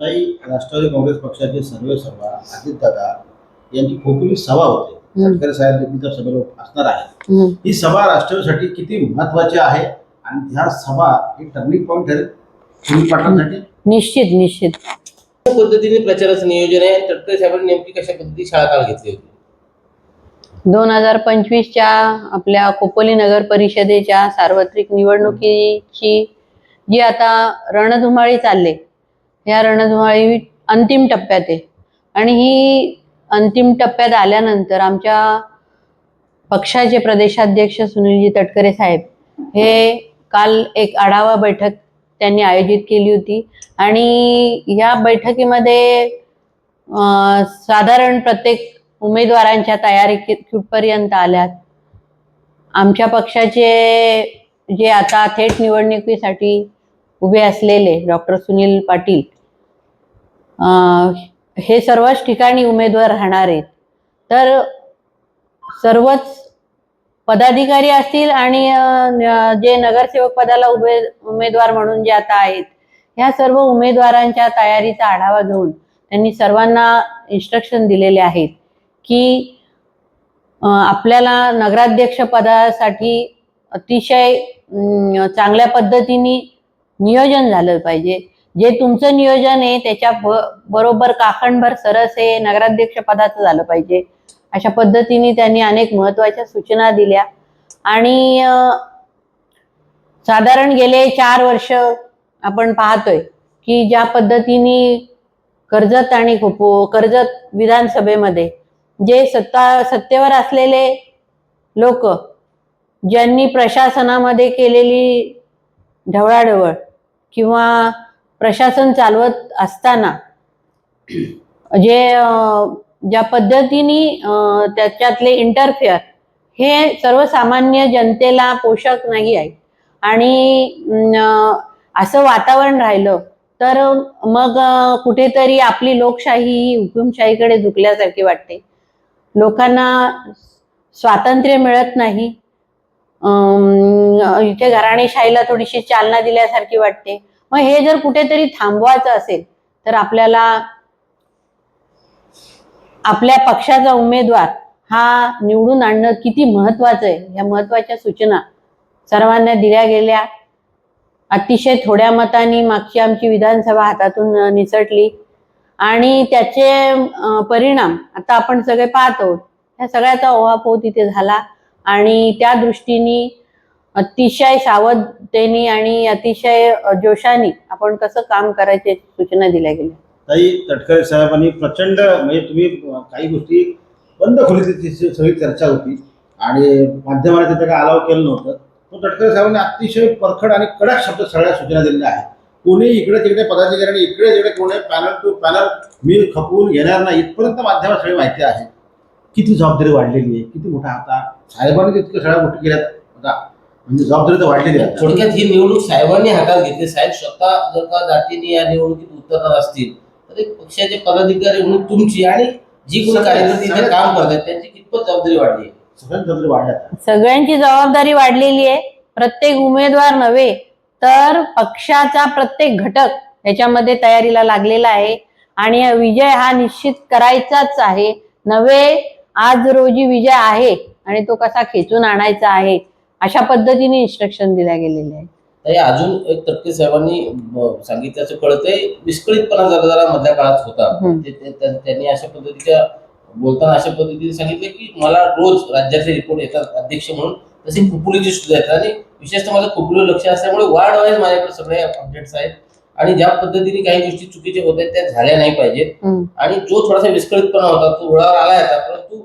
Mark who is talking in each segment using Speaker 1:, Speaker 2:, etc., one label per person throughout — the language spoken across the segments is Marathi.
Speaker 1: ताई राष्ट्रवादी काँग्रेस पक्षाचे सर्वे सभा अजितदादा यांची खोपरी सभा होते. साहेब देखील त्या सभेला असणार आहेत.
Speaker 2: हम्म.
Speaker 1: ही सभा राष्ट्रवादीसाठी किती महत्वाची आहे? आणि ह्या सभा ही टर्निंग पॉईंट ठरेल?
Speaker 2: निश्चित निश्चित.
Speaker 3: पद्धतीने प्रचाराचं नियोजन आहे. तटकरे साहेबांनी नेमकी कशा पद्धती शाळा काळ घेतली होती?
Speaker 2: दोन हजार पंचवीसच्या आपल्या खोपोली नगर परिषदेच्या सार्वत्रिक निवडणुकीची जी आता रणधुमाळी चालले या रणधुमाळी अंतिम टप्प्यात आहे. आणि ही अंतिम टप्प्यात आल्यानंतर आमच्या पक्षाचे प्रदेशाध्यक्ष सुनीलजी तटकरे साहेब हे काल एक आढावा बैठक त्यांनी आयोजित केली होती. आणि या बैठकीमध्ये साधारण प्रत्येक उमेदवारांच्या तयारी कुठपर्यंत आल्यात? आमच्या पक्षाचे जे आता थेट निवडणुकीसाठी उभे असलेले डॉक्टर सुनील पाटील हे सर्वच ठिकाणी उमेदवार राहणार आहेत. तर सर्वच पदाधिकारी असतील आणि जे नगरसेवक पदाला उभे उमेदवार म्हणून जे आता आहेत ह्या सर्व उमेदवारांच्या तयारीचा आढावा घेऊन त्यांनी सर्वांना इन्स्ट्रक्शन दिलेले आहेत की आपल्याला नगराध्यक्ष पदासाठी अतिशय चांगल्या पद्धतीने नियोजन झालं पाहिजे. जे तुमचं नियोजन आहे त्याच्या बरोबर काखणभर सरस हे नगराध्यक्ष पदाचं झालं पाहिजे. अशा पद्धतीने त्यांनी अनेक महत्त्वाच्या सूचना दिल्या. आणि साधारण गेले चार वर्ष आपण पाहतोय की ज्या पद्धतीने कर्जत आणि खोपो कर्जत विधानसभेमध्ये जे सत्ता सत्तेवर असलेले लोक ज्यांनी प्रशासनामध्ये केलेली ढवळाढवळ किंवा प्रशासन चालवत असताना जे ज्या पद्धतीने त्याच्यातले इंटरफेअर हे सर्वसामान्य जनतेला पोषक नाही आहे आणि असं वातावरण राहिलं तर मग कुठेतरी आपली लोकशाही ही हुकुमशाहीकडे झुकल्यासारखी वाटते. लोकांना स्वातंत्र्य मिळत नाही. इथे घराणेशाहीला थोडीशी चालना दिल्यासारखी वाटते. मग हे जर कुठेतरी थांबवायचं असेल तर आपल्याला आपल्या पक्षाचा उमेदवार हा निवडून आणणं किती महत्वाचं आहे? या महत्त्वाच्या सूचना सर्वांना दिल्या गेल्या. अतिशय थोड्या मतांनी मागची आमची विधानसभा हातातून निसटली. आणि त्याचे परिणाम आता आपण सगळे पाहतो. ह्या सगळ्याचा ओहापोह तिथे झाला. आणि त्या दृष्टीने अतिशय सावधतेनी आणि अतिशय अ, जोशाने आपण कसं काम करायचे सूचना दिल्या गेल्या.
Speaker 1: ताई तटकरे साहेबांनी प्रचंड म्हणजे तुम्ही काही गोष्टी बंद खोलीत सगळी चर्चा होती आणि माध्यमाला तिथे काय अलाव केलं नव्हतं. तो तटकरे साहेबांनी अतिशय परखड आणि कडक शब्द सगळ्या सूचना दिलेल्या आहेत. कोणी इकडे तिकडे पदाधिकारी इकडे तिकडे कोणी पॅनल टू पॅनल मी खपवून घेणार नाही इथपर्यंत माध्यमात सगळी माहिती आहे. किती जबाबदारी वाढलेली आहे किती मोठा आता साहेबांनी तितक्या सगळ्या गोष्टी केल्यात. म्हणजे जबाबदारी तर वाढलेली आहे
Speaker 3: थोडक्यात ही निवडणूक साहेबांनी हातात घेतली. साहेब स्वतः जर का जातीने या निवडणुकीत उतरणार असतील तर एक पक्षाचे पदाधिकारी म्हणून तुमची आणि जी कोणी कार्यकर्ते इथे काम करतात त्यांची कितपत जबाबदारी वाढली आहे?
Speaker 1: जबाबदारी
Speaker 2: सगळ्यांची जबाबदारी वाढलेली आहे. प्रत्येक उमेदवार नव्हे तर पक्षाचा प्रत्येक घटक याच्यामध्ये तयारीला लागलेला आहे. आणि हा विजय हा निश्चित करायचाच आहे. नव्हे आज रोजी विजय आहे आणि तो कसा खेचून आणायचा आहे? अशा पद्धतीने इन्स्ट्रक्शन दिल्या गेलेले आहे
Speaker 3: तरी अजून एक तटके साहेबांनी सांगितल्याचं कळतंय. विस्कळीतपणा जरा जरा मधल्या काळात होता. ते- ते- त्यांनी अशा पद्धतीच्या बोलताना अशा पद्धतीने सांगितलं की मला रोज राज्यातले रिपोर्ट येतात अध्यक्ष म्हणून. तसे खुपुलीचे सुद्धा येतात आणि विशेषतः माझं खुपुलीवर लक्ष असल्यामुळे वार्ड वाईज माझ्याकडे सगळे अपडेट्स आहेत. आणि ज्या पद्धतीने काही गोष्टी चुकीच्या होत आहेत त्या झाल्या नाही पाहिजेत.
Speaker 2: हम्म.
Speaker 3: आणि जो थोडासा विस्कळीतपणा होता तो रुळावर आला होता परंतु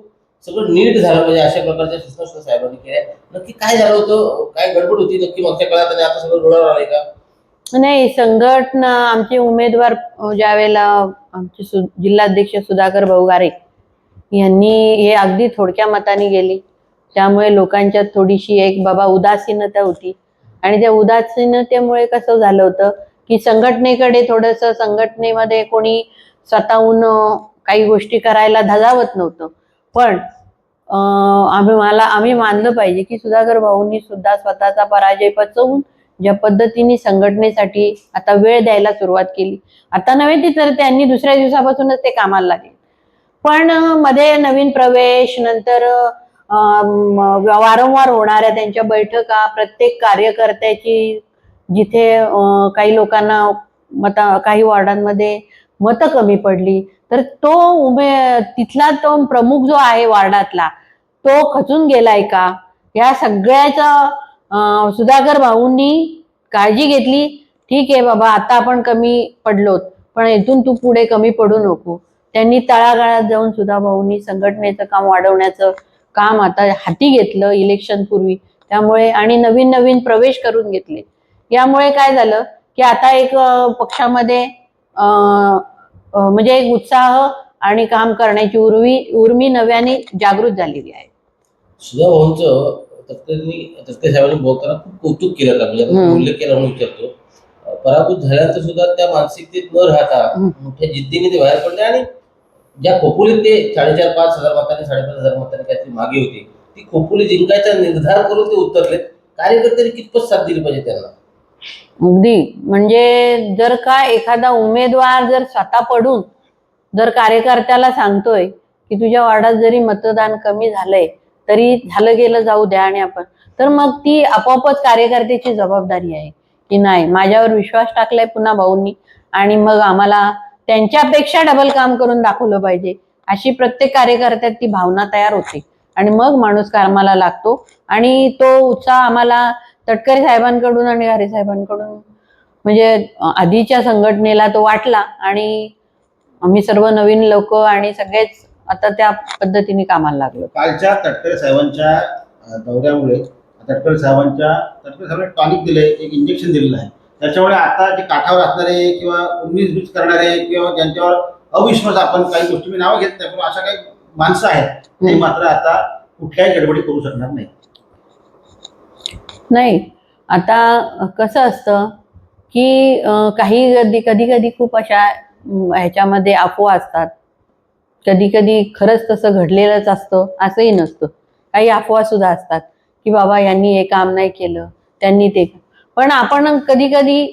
Speaker 3: सगळं नीट झालं पाहिजे अशा प्रकारच्या सूचना सुद्धा साहेबांनी केल्या. नक्की काय झालं होतं? काय गडबड होती नक्की मागच्या काळात आणि आता सगळं रुळावर आलंय का?
Speaker 2: नाही संघटना आमचे उमेदवार अ, ज्यावेळेला आमचे सु जिल्हाध्यक्ष सुधाकर भाऊगारे यांनी हे अगदी थोडक्या मताने गेली. त्यामुळे लोकांच्या थोडीशी एक बाबा उदासीनता होती. आणि त्या उदासीनतेमुळे कसं झालं होतं की संघटनेकडे थोडंसं संघटनेमध्ये कोणी स्वतःहून काही गोष्टी करायला धजावत नव्हतं. पण आम्ही मला आम्ही मानलं पाहिजे की सुधाकर भाऊंनी सुद्धा स्वतःचा पराजय पचवून ज्या पद्धतीने संघटनेसाठी आता वेळ द्यायला सुरुवात केली. आता नव्हे ती तर त्यांनी दुसऱ्या दिवसापासूनच ते कामाला लागले. पण मध्ये नवीन प्रवेश नंतर वारंवार होणाऱ्या त्यांच्या बैठका प्रत्येक कार्यकर्त्याची जिथे काही लोकांना मता काही वॉर्डांमध्ये मतं कमी पडली तर तो उभे तिथला तो प्रमुख जो आहे वार्डातला तो खचून गेलाय का? या सगळ्याचा सुधाकर भाऊंनी काळजी घेतली. ठीक आहे बाबा आता आपण कमी पडलोत पण इथून तू पुढे कमी पडू नको. त्यांनी तळागाळात जाऊन सुद्धा भाऊंनी संघटनेचं काम वाढवण्याचं काम आता हाती घेतलं इलेक्शन पूर्वी. त्यामुळे आणि नवीन नवीन प्रवेश करून घेतले. यामुळे काय झालं की आता एक पक्षामध्ये अं, म्हणजे एक उत्साह आणि काम करण्याची उर्वी उर्मी नव्याने जागृत झालेली आहे.
Speaker 3: सुधा भाऊंचं तटकरे साहेबांनी बोलताना खूप कौतुक केलं का म्हणजे. उल्लेख केला म्हणून विचारतो. पराभूत झाल्यानंतर सुद्धा त्या मानसिकतेत न राहता. मोठ्या जिद्दीने ते बाहेर पडले आणि ज्या खोपोलीत ते साडेचार पाच हजार मतांनी साडेपाच हजार मतांनी काहीतरी मागे होते ती खोपोली जिंकायचा निर्धार करून ते उतरलेत कार्यकर्त्यांनी कितपत साथ दिली पाहिजे त्यांना?
Speaker 2: अगदी म्हणजे जर का एखादा उमेदवार जर स्वतः पडून जर कार्यकर्त्याला सांगतोय की तुझ्या वार्डात जरी मतदान कमी झालंय तरी झालं गेलं जाऊ द्या आणि आपण. तर मग ती आपोआपच कार्यकर्त्याची जबाबदारी आहे की नाही? माझ्यावर विश्वास टाकलाय पुन्हा भाऊंनी आणि मग आम्हाला त्यांच्यापेक्षा डबल काम करून दाखवलं पाहिजे. अशी प्रत्येक कार्यकर्त्यात ती भावना तयार होते. आणि मग माणूस कामाला लागतो आणि तो उत्साह आम्हाला तटकरे साहेबांकडून आणि घारे साहेबांकडून. म्हणजे आधीच्या संघटनेला तो वाटला आणि आम्ही सर्व नवीन लोक आणि सगळेच आता त्या पद्धतीने कामाला लागलो.
Speaker 1: कालच्या तटकरे साहेबांच्या दौऱ्यामुळे तटकरे साहेबांच्या तटकरे साहेबांनी टॉनिक दिले एक इंजेक्शन दिलेलं आहे. त्याच्यामुळे आता जे काठावर असणारे किंवा उन्नीस बीस करणारे किंवा ज्यांच्यावर अविश्वास आपण काही गोष्टी मी नावं घेत नाही पण अशा काही माणसं आहेत ते. मात्र आता कुठल्याही गडबडी करू शकणार नाही
Speaker 2: नाही. आता कसं असतं की काही कधी कधी कधी खूप अशा ह्याच्यामध्ये अफवा असतात. कधी कधी खरंच तसं घडलेलंच असतं असंही नसतं. काही अफवा सुद्धा असतात की बाबा यांनी हे काम नाही केलं त्यांनी ते पण आपण कधी कधी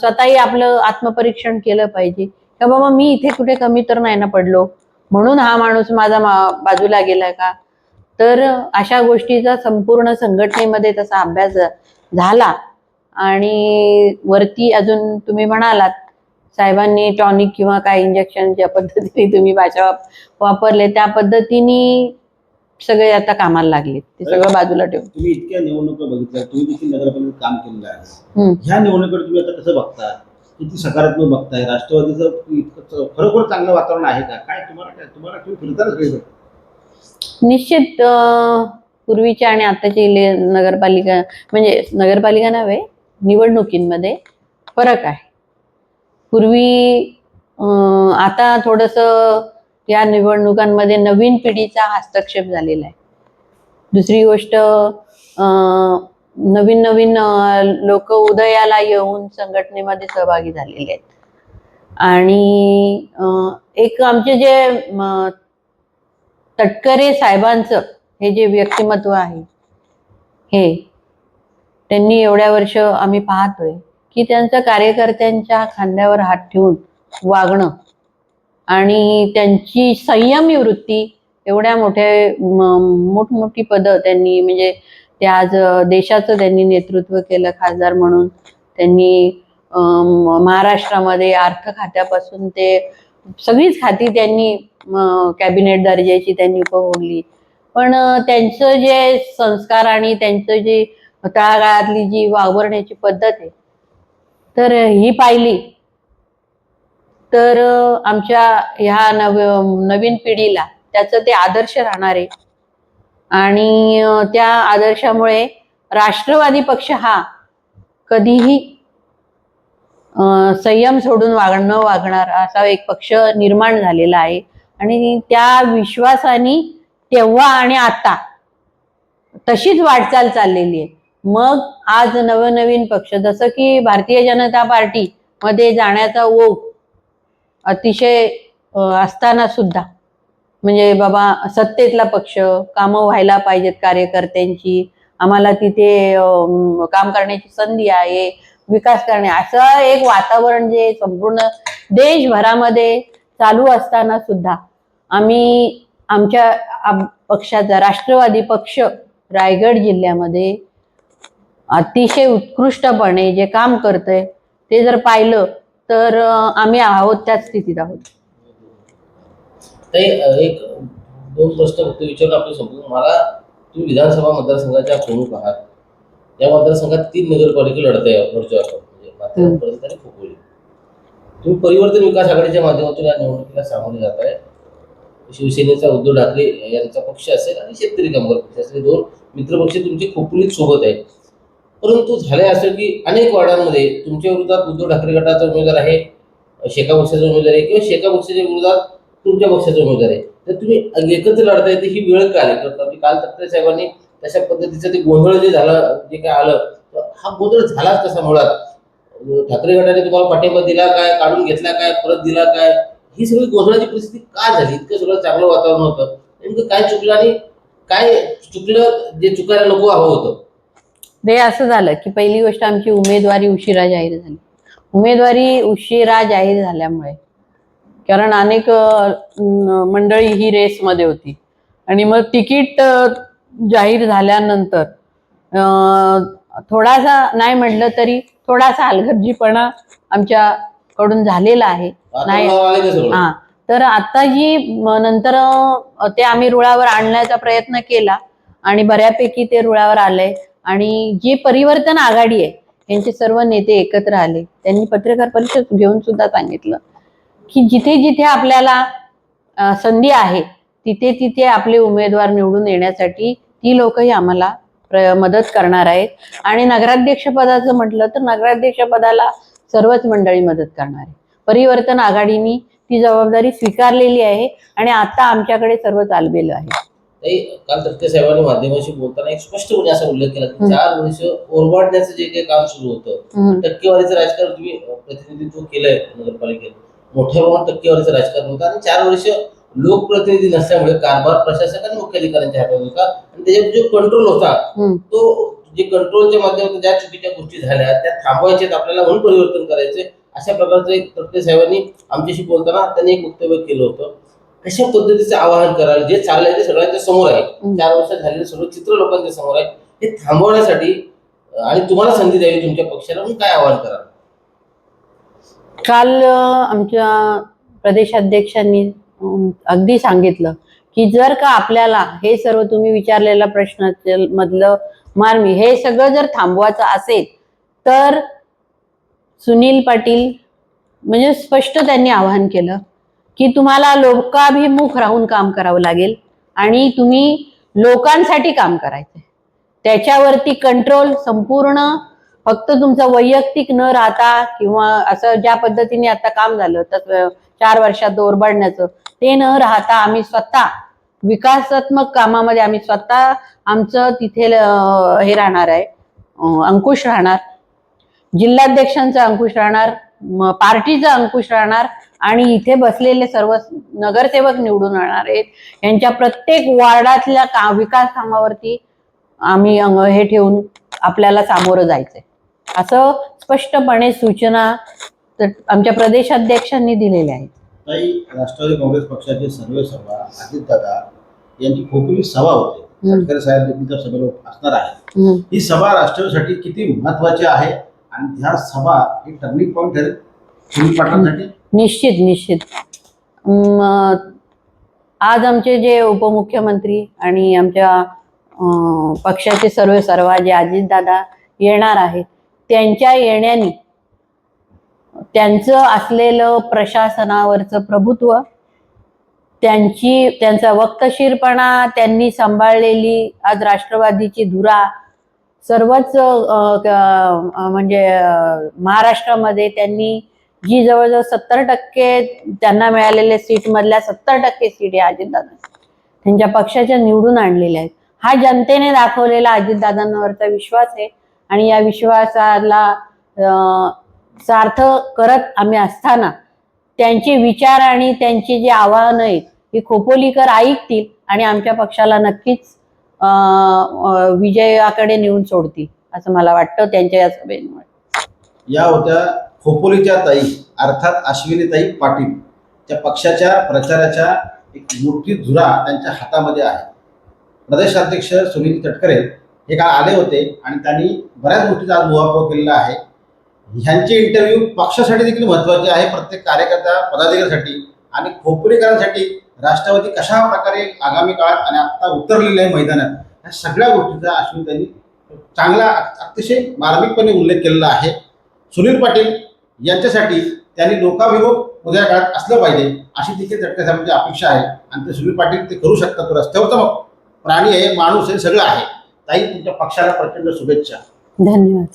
Speaker 2: स्वतःही आपलं आत्मपरीक्षण केलं पाहिजे. का बाबा मी इथे कुठे कमी तर नाही ना पडलो? म्हणून हा माणूस माझा मा- बाजूला गेला का? तर अशा गोष्टीचा संपूर्ण संघटनेमध्ये तसा अभ्यास झाला. आणि वरती अजून तुम्ही म्हणालात साहेबांनी टॉनिक किंवा काय इंजेक्शन ज्या पद्धतीने तुम्ही भाषा वाप- वापरले त्या पद्धतीने सगळे आता कामाला लागले ते सगळं बाजूला ठेवून.
Speaker 1: तुम्ही इतक्या निवडणुका बघितल्या तुम्ही देखील नगरपालिकेत काम केलेलं आहे. ह्या निवडणुकीकडे तुम्ही आता कसं बघता किती सकारात्मक बघताय? राष्ट्रवादीचं खरोखर चांगलं वातावरण आहे का? काय तुम्हाला काय तुम्हाला तुम्ही फिरताना
Speaker 2: निश्चित पूर्वीच्या आणि आताची इले- नगरपालिका म्हणजे नगरपालिका नव्हे निवडणुकींमध्ये फरक आहे. पूर्वी आता थोडंसं या निवडणुकांमध्ये नवीन पिढीचा हस्तक्षेप झालेला आहे. दुसरी गोष्ट नवीन नवीन लोक उदयाला येऊन संघटनेमध्ये सहभागी झालेले आहेत. आणि एक आमचे जे तटकरे साहेबांचं हे जे व्यक्तिमत्व आहे हे त्यांनी एवढ्या वर्ष आम्ही पाहतोय की त्यांचं कार्यकर्त्यांच्या खांद्यावर हात ठेवून वागणं आणि त्यांची संयमी वृत्ती एवढ्या मोठ्या मोठमोठी पदं त्यांनी म्हणजे ते आज देशाचं त्यांनी नेतृत्व केलं खासदार म्हणून. त्यांनी महाराष्ट्रामध्ये अर्थ खात्यापासून ते सगळीच खाती त्यांनी कॅबिनेट दर्जाची त्यांनी उपभोगली. पण त्यांचं जे संस्कार आणि त्यांचं जे तळागाळातली जी वावरण्याची पद्धत आहे तर ही पाहिली. तर आमच्या ह्या नव नवीन पिढीला त्याचं ते आदर्श राहणार आहे. आणि त्या आदर्शामुळे राष्ट्रवादी पक्ष हा कधीही संयम सोडून वागणं न वागणार असा एक पक्ष निर्माण झालेला आहे. आणि त्या विश्वासाने तेव्हा आणि आता तशीच वाटचाल चाललेली आहे. मग आज नवनवीन पक्ष जसं की भारतीय जनता पार्टी मध्ये जाण्याचा ओघ अतिशय असताना सुद्धा म्हणजे बाबा सत्तेतला पक्ष कामं व्हायला पाहिजेत कार्यकर्त्यांची आम्हाला तिथे काम करण्याची संधी आहे. विकास करणे. असं एक वातावरण जे संपूर्ण देशभरामध्ये चालू असताना सुद्धा आम्ही आमच्या पक्षाचा राष्ट्रवादी पक्ष रायगड जिल्ह्यामध्ये अतिशय उत्कृष्टपणे जे काम करतंय ते जर पाहिलं तर आम्ही आहोत त्याच स्थितीत आहोत.
Speaker 3: एक दोन प्रश्न फक्त विचारून आपण संपूर्ण? मला तुम्ही विधानसभा मतदारसंघाच्या प्रमुख आहात. या मतदारसंघात तीन नगरपालिका लढत आहे म्हणजे आणि खोपोली तुम्ही परिवर्तन विकास आघाडीच्या माध्यमातून या निवडणुकीला सामोरे जात आहे शिवसेनेचा उद्धव ठाकरे यांचा पक्ष असेल आणि शेतकरी कामगार पक्ष असेल. दोन मित्रपक्ष तुमचे खोपोलीत सोबत आहेत. परंतु झाले असं की अनेक वार्डांमध्ये तुमच्या विरोधात उद्धव ठाकरे गटाचा उमेदवार आहे शेका पक्षाचा उमेदवार आहे किंवा शेका पक्षाच्या विरोधात तुमच्या पक्षाचा उमेदवार आहे. तर तुम्ही एकत्र लढताय तर ही वेळ का आली? कारण की काल तक्ते साहेबांनी तशा पद्धतीचं ते गोंधळ जे झालं जे काय आलं तर हा गोंधळ झालाच कसा मुळात. ठाकरे गटाने तुम्हाला पाठिंबा दिला काय काढून घेतला काय परत दिला काय? ही सगळी गोंधळाची परिस्थिती का झाली? इतकं सगळं चांगलं वातावरण होतं. नेमकं काय चुकलं आणि काय चुकलं जे चुकायला नको हवं होतं?
Speaker 2: ते असं झालं की पहिली गोष्ट आमची उमेदवारी उशिरा जाहीर झाली. उमेदवारी उशिरा जाहीर झाल्यामुळे. कारण अनेक मंडळी ही रेसमध्ये होती. आणि मग तिकीट जाहीर झाल्यानंतर थोडासा नाही म्हटलं तरी थोडासा हलगर्जीपणा आमच्याकडून झालेला आहे. नाही. हा. तर आता जी नंतर ते आम्ही रुळावर आणण्याचा प्रयत्न केला आणि बऱ्यापैकी ते रुळावर आलंय. आणि जी परिवर्तन आघाडी आहे यांचे सर्व नेते एकत्र आले. त्यांनी पत्रकार परिषद घेऊन सुद्धा सांगितलं की जिथे जिथे आपल्याला संधी आहे तिथे तिथे आपले उमेदवार निवडून येण्यासाठी ती लोकही आम्हाला मदत करणार आहेत आणि नगराध्यक्ष पदाचं म्हटलं तर नगराध्यक्ष पदाला सर्वच मंडळी मदत करणार आहे परिवर्तन आघाडीनी ती जबाबदारी स्वीकारलेली आहे आणि आता आमच्याकडे सर्व चाललेलं आहे
Speaker 3: काल तक्ते साहेबांनी माध्यमांशी बोलताना एक स्पष्टपणे असा उल्लेख केला की. चार वर्ष ओरबाडण्याचं जे काही काम सुरू होतं. टक्केवारीचं राजकारण तुम्ही प्रतिनिधित्व केलंय नगरपालिकेत मोठ्या प्रमाणात टक्केवारीचं राजकारण होतं आणि चार वर्ष लोकप्रतिनिधी नसल्यामुळे कारभार प्रशासक आणि मुख्याधिकाऱ्यांच्या हातात होता. आणि त्याच्यात जो कंट्रोल होता. तो जे कंट्रोलच्या माध्यमातून ज्या चुकीच्या गोष्टी झाल्या त्या थांबवायच्यात आपल्याला म्हणून परिवर्तन करायचे अशा प्रकारचं एक तक्ते साहेबांनी आमच्याशी बोलताना त्यांनी एक वक्तव्य केलं होतं. कशा पद्धतीचं आवाहन कराल? जे चाललंय ते सगळ्यांच्या समोर आहे. चार वर्षात झालेलं सगळं चित्र लोकांच्या समोर आहे. हे थांबवण्यासाठी आणि तुम्हाला संधी द्यावी तुमच्या पक्षाला म्हणून काय आवाहन कराल?
Speaker 2: काल आमच्या प्रदेशाध्यक्षांनी अगदी सांगितलं की जर का आपल्याला हे सर्व तुम्ही विचारलेल्या प्रश्न मधलं मार्मी हे सगळं जर थांबवायचं असेल तर सुनील पाटील म्हणजे स्पष्ट त्यांनी आवाहन केलं की तुम्हाला लोकाभिमुख राहून काम करावं लागेल आणि तुम्ही लोकांसाठी काम करायचं त्याच्यावरती कंट्रोल संपूर्ण फक्त तुमचं वैयक्तिक न राहता किंवा असं ज्या पद्धतीने आता काम झालं तर चार वर्षात ओरबाडण्याचं ते न राहता आम्ही स्वतः विकासात्मक कामामध्ये आम्ही स्वतः आमचं तिथे हे राहणार आहे अंकुश राहणार. जिल्हाध्यक्षांचा अंकुश राहणार पार्टीचा अंकुश राहणार आणि इथे बसलेले सर्व नगरसेवक निवडून येणार आहेत. यांच्या प्रत्येक वार्डातल्या का विकास कामावरती आम्ही हे ठेवून आपल्याला सामोरं जायचंय. असं स्पष्टपणे सूचना आमच्या प्रदेशाध्यक्षांनी दिलेल्या आहेत.
Speaker 1: ताई राष्ट्रवादी काँग्रेस पक्षाचे सर्वे सभा अजितदादा यांची खोपोली सभा होते. साहेब देखील सभेला असणार
Speaker 2: हम्म.
Speaker 1: ही सभा राष्ट्रवादीसाठी किती महत्वाची आहे आणि ह्या सभा ही टर्निंग पॉईंट ठरेल
Speaker 2: निश्चित निश्चित. आज आमचे जे उपमुख्यमंत्री आणि आमच्या पक्षाचे सर्व सर्वा जे अजितदादा येणार आहेत त्यांच्या येण्याने त्यांचं असलेलं प्रशासनावरचं प्रभुत्व त्यांची त्यांचा वक्तशीरपणा त्यांनी सांभाळलेली आज राष्ट्रवादीची धुरा सर्वच म्हणजे महाराष्ट्रामध्ये त्यांनी जी जवळजवळ सत्तर टक्के त्यांना मिळालेल्या सीटमधल्या सत्तर टक्के सीट या अजितदादा त्यांच्या पक्षाच्या निवडून आणलेल्या आहेत. हा जनतेने दाखवलेला अजितदादांवरचा विश्वास आहे. आणि या विश्वासाला सार्थ करत आम्ही असताना त्यांचे विचार आणि त्यांची जी आव्हानं आहेत ही खोपोलीकर ऐकतील आणि आमच्या पक्षाला नक्कीच अं, विजयाकडे नेऊन सोडतील असं मला वाटतं त्यांच्या या सभेमुळे.
Speaker 1: या होत्या खोपोलीच्या ताई अर्थात अश्विनीताई पाटील. त्या पक्षाच्या प्रचाराच्या एक मोठी धुरा त्यांच्या हातामध्ये आहे. प्रदेशाध्यक्ष सुनील तटकरे हे काल आले होते आणि त्यांनी बऱ्याच गोष्टीचा आज उहापोह केलेला आहे. ह्यांचे इंटरव्ह्यू पक्षासाठी देखील महत्त्वाचे आहे प्रत्येक कार्यकर्ता पदाधिकाऱ्यासाठी आणि खोपरेकरांसाठी राष्ट्रवादी कशा प्रकारे आगामी काळात आणि आत्ता उतरलेले आहे मैदानात ह्या सगळ्या गोष्टीचा अश्विन त्यांनी चांगला अतिशय मार्मिकपणे उल्लेख केलेला आहे. सुनील पाटील यांच्यासाठी त्यांनी लोकाभिमुख उद्या काळात असलं पाहिजे अशी देखील तटकरे साहेबांची अपेक्षा आहे. आणि ते सुनील पाटील ते करू शकतात. तो रस्त्यावरचा प्राणी आहे माणूस आहे सगळं आहे. ताई तुमच्या पक्षाला प्रचंड शुभेच्छा.
Speaker 2: धन्यवाद.